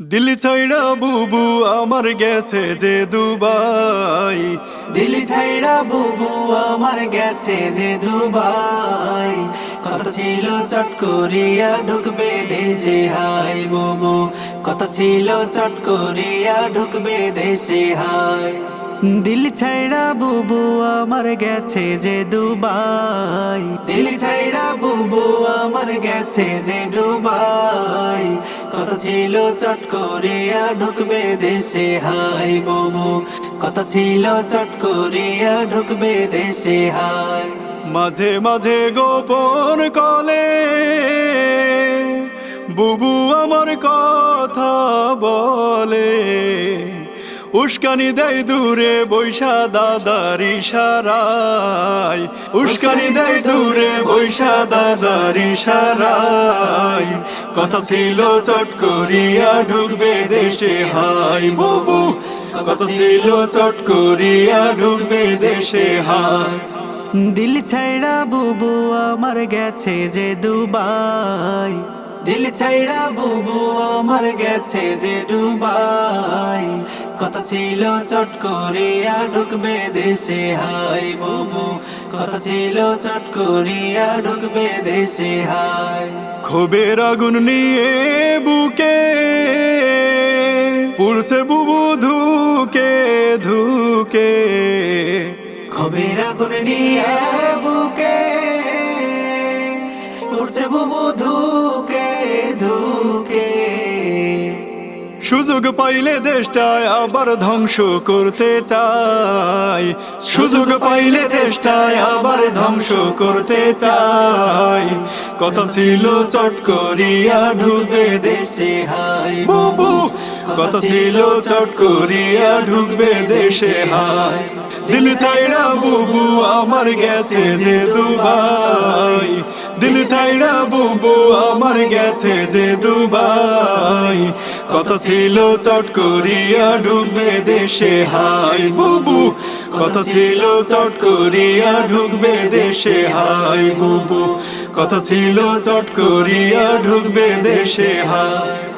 দিল্লি ছাইড়া বুবু আমার গেছে যে দুবাই। দিল্লি ছাইড়া বুবু আমার গেছে যে দুবাই। কত ছিল চট করিয়া ঢুকবে দেশে হাই বুবু। কত ছিল চট করিয়া ঢুকবে দেশে হাই দিল্লি ছাইড়া বুবু আমার গেছে যে দুবাই। দিল্লি ছাইড়া বুবু আমার গেছে যে দুবাই। ছিল চট করিয়া ঢুকবে দেশে হাই বোমো। কত ছিল চট করিয়া ঢুকবে দেশে হাই মাঝে মাঝে গোপন কলে, বুবু আমার কথা উস্কানি দেয় দূরে বৈশা দাদার ইশারায় উস্কানি দেয় দূরে বৈশা দাদার ইশারায় কথা ছিল চট করিয়া ঢুকবে দেশে, হাই বুবু। কথা ছিল চট করিয়া ঢুকবে দেশে, হাই। দিল ছাইড়া বুবু আমার গেছে যে দুবাই। দিল ছাইড়া বুবু আমার গেছে যে দুবাই। কত ছিল চট করিয়া ঢুকবে দেশে হাই বুবু। কত ছিল চট করিয়া ঢুকবে দেশে হাই। ক্ষোভের আগুন নিয়ে বুকে পুরছে বুবু ধুকে ধুকে। খবের আগুন নিয়ে বুকে সুযোগ পাইলে দেশটায় আবার ধ্বংস করতে চাই। সুযোগ পাইলে দেশটায় আবার ধ্বংস করতে চাই। কথা ছিল চট করিয়া ঢুকবে দেশে, হাই বুবু কথা ছিল চট করিয়া ঢুকবে দেশে, হাই। দিল ছাইড়া বুবু আমার গেছে যে দুবাই। দিল ছাইড়া বুবু আমার গেছে যে দুবাই। কত ছিল চট করিয়া ঢুকবে দেশে, হাই বুবু। কত ছিল চট করিয়া ঢুকবে দেশে, হাই বুবু। কত ছিল চট করিয়া ঢুকবে দেশে, হাই